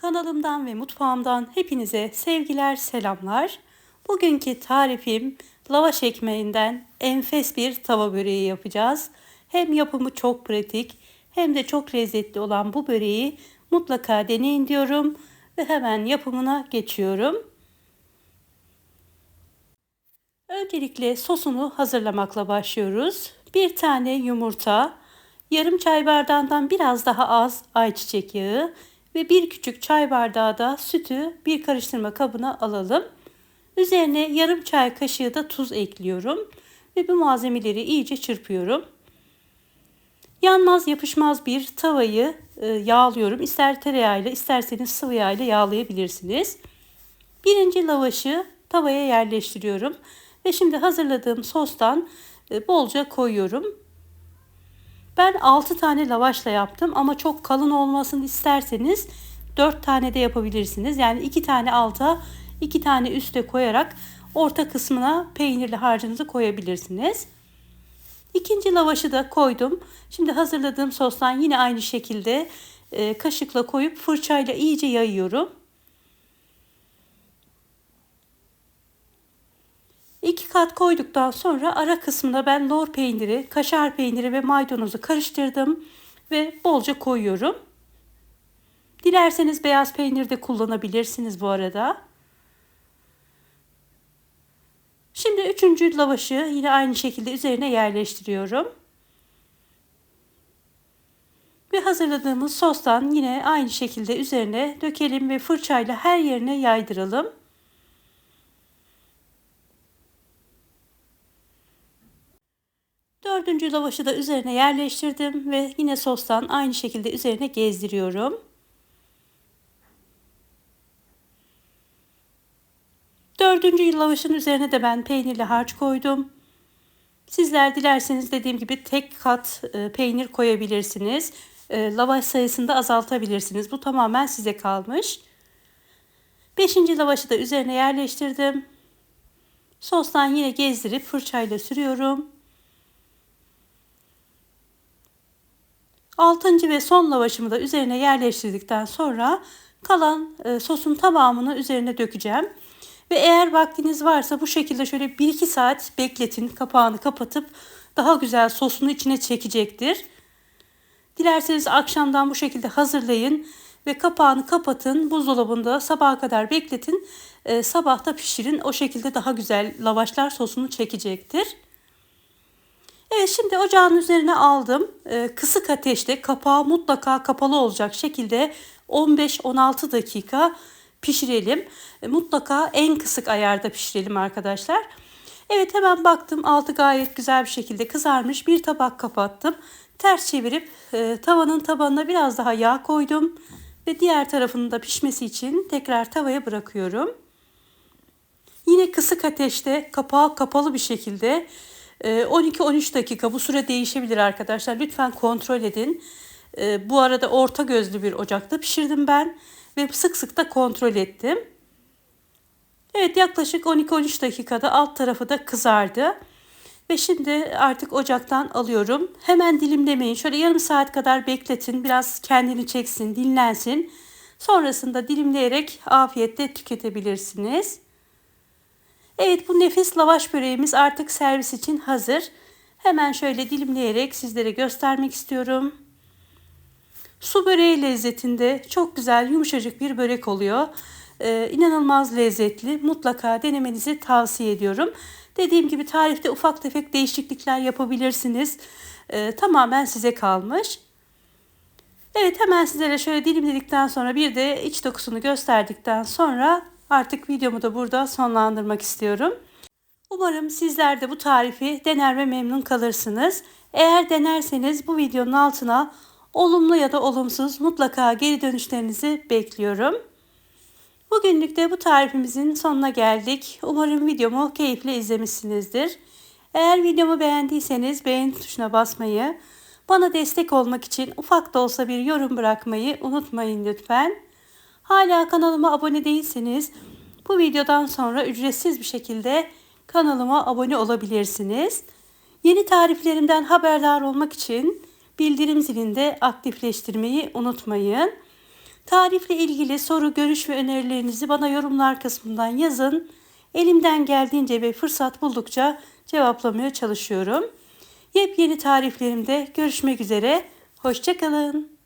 Kanalımdan ve mutfağımdan hepinize sevgiler, selamlar. Bugünkü tarifim lavaş ekmeğinden enfes bir tava böreği yapacağız. Hem yapımı çok pratik hem de çok lezzetli olan bu böreği mutlaka deneyin diyorum ve hemen yapımına geçiyorum. Öncelikle sosunu hazırlamakla başlıyoruz. Bir tane yumurta, yarım çay bardağından biraz daha az ayçiçek yağı ve bir küçük çay bardağı da sütü bir karıştırma kabına alalım. Üzerine yarım çay kaşığı da tuz ekliyorum ve bu malzemeleri iyice çırpıyorum. Yanmaz yapışmaz bir tavayı e, yağlıyorum. İster tereyağıyla isterseniz sıvı yağ ile yağlayabilirsiniz. Birinci lavaşı tavaya yerleştiriyorum. Ve şimdi hazırladığım sostan e, bolca koyuyorum. Ben 6 tane lavaşla yaptım ama çok kalın olmasını isterseniz 4 tane de yapabilirsiniz. Yani 2 tane alta 2 tane üste koyarak orta kısmına peynirli harcınızı koyabilirsiniz. İkinci lavaşı da koydum. Şimdi hazırladığım sostan yine aynı şekilde e, kaşıkla koyup fırçayla iyice yayıyorum. İki kat koyduktan sonra ara kısmına ben lor peyniri, kaşar peyniri ve maydanozu karıştırdım ve bolca koyuyorum. Dilerseniz beyaz peynir de kullanabilirsiniz bu arada. Şimdi üçüncü lavaşı yine aynı şekilde üzerine yerleştiriyorum. Ve hazırladığımız sostan yine aynı şekilde üzerine dökelim ve fırçayla her yerine yaydıralım. Dördüncü lavaşı da üzerine yerleştirdim ve yine sostan aynı şekilde üzerine gezdiriyorum. Dördüncü lavaşın üzerine de ben peynirli harç koydum. Sizler dilerseniz dediğim gibi tek kat e, peynir koyabilirsiniz. E, lavaş sayısını da azaltabilirsiniz. Bu tamamen size kalmış. Beşinci lavaşı da üzerine yerleştirdim. Sostan yine gezdirip fırçayla sürüyorum. Altıncı ve son lavaşımı da üzerine yerleştirdikten sonra kalan e, sosun tamamını üzerine dökeceğim. Ve eğer vaktiniz varsa bu şekilde şöyle 1-2 saat bekletin. Kapağını kapatıp daha güzel sosunu içine çekecektir. Dilerseniz akşamdan bu şekilde hazırlayın ve kapağını kapatın. Buzdolabında sabaha kadar bekletin. E, sabah da pişirin. O şekilde daha güzel lavaşlar sosunu çekecektir. Evet şimdi ocağın üzerine aldım. Ee, kısık ateşte kapağı mutlaka kapalı olacak şekilde 15-16 dakika pişirelim. E, mutlaka en kısık ayarda pişirelim arkadaşlar. Evet hemen baktım altı gayet güzel bir şekilde kızarmış. Bir tabak kapattım. Ters çevirip e, tavanın tabanına biraz daha yağ koydum. Ve diğer tarafının da pişmesi için tekrar tavaya bırakıyorum. Yine kısık ateşte kapağı kapalı bir şekilde 12-13 ee, dakika bu süre değişebilir arkadaşlar. Lütfen kontrol edin. Ee, bu arada orta gözlü bir ocakta pişirdim ben ve sık sık da kontrol ettim. Evet yaklaşık 12-13 dakikada alt tarafı da kızardı. Ve şimdi artık ocaktan alıyorum. Hemen dilimlemeyin. Şöyle yarım saat kadar bekletin. Biraz kendini çeksin, dinlensin. Sonrasında dilimleyerek afiyetle tüketebilirsiniz. Evet bu nefis lavaş böreğimiz artık servis için hazır. Hemen şöyle dilimleyerek sizlere göstermek istiyorum. Su böreği lezzetinde çok güzel yumuşacık bir börek oluyor. Ee, inanılmaz lezzetli. Mutlaka denemenizi tavsiye ediyorum. Dediğim gibi tarifte ufak tefek değişiklikler yapabilirsiniz. Ee, tamamen size kalmış. Evet hemen sizlere şöyle dilimledikten sonra bir de iç dokusunu gösterdikten sonra Artık videomu da burada sonlandırmak istiyorum. Umarım sizler de bu tarifi dener ve memnun kalırsınız. Eğer denerseniz bu videonun altına olumlu ya da olumsuz mutlaka geri dönüşlerinizi bekliyorum. Bugünlük de bu tarifimizin sonuna geldik. Umarım videomu keyifle izlemişsinizdir. Eğer videomu beğendiyseniz beğen tuşuna basmayı, bana destek olmak için ufak da olsa bir yorum bırakmayı unutmayın lütfen. Hala kanalıma abone değilseniz bu videodan sonra ücretsiz bir şekilde kanalıma abone olabilirsiniz. Yeni tariflerimden haberdar olmak için bildirim zilinde aktifleştirmeyi unutmayın. Tarifle ilgili soru, görüş ve önerilerinizi bana yorumlar kısmından yazın. Elimden geldiğince ve fırsat buldukça cevaplamaya çalışıyorum. Yepyeni tariflerimde görüşmek üzere. Hoşçakalın.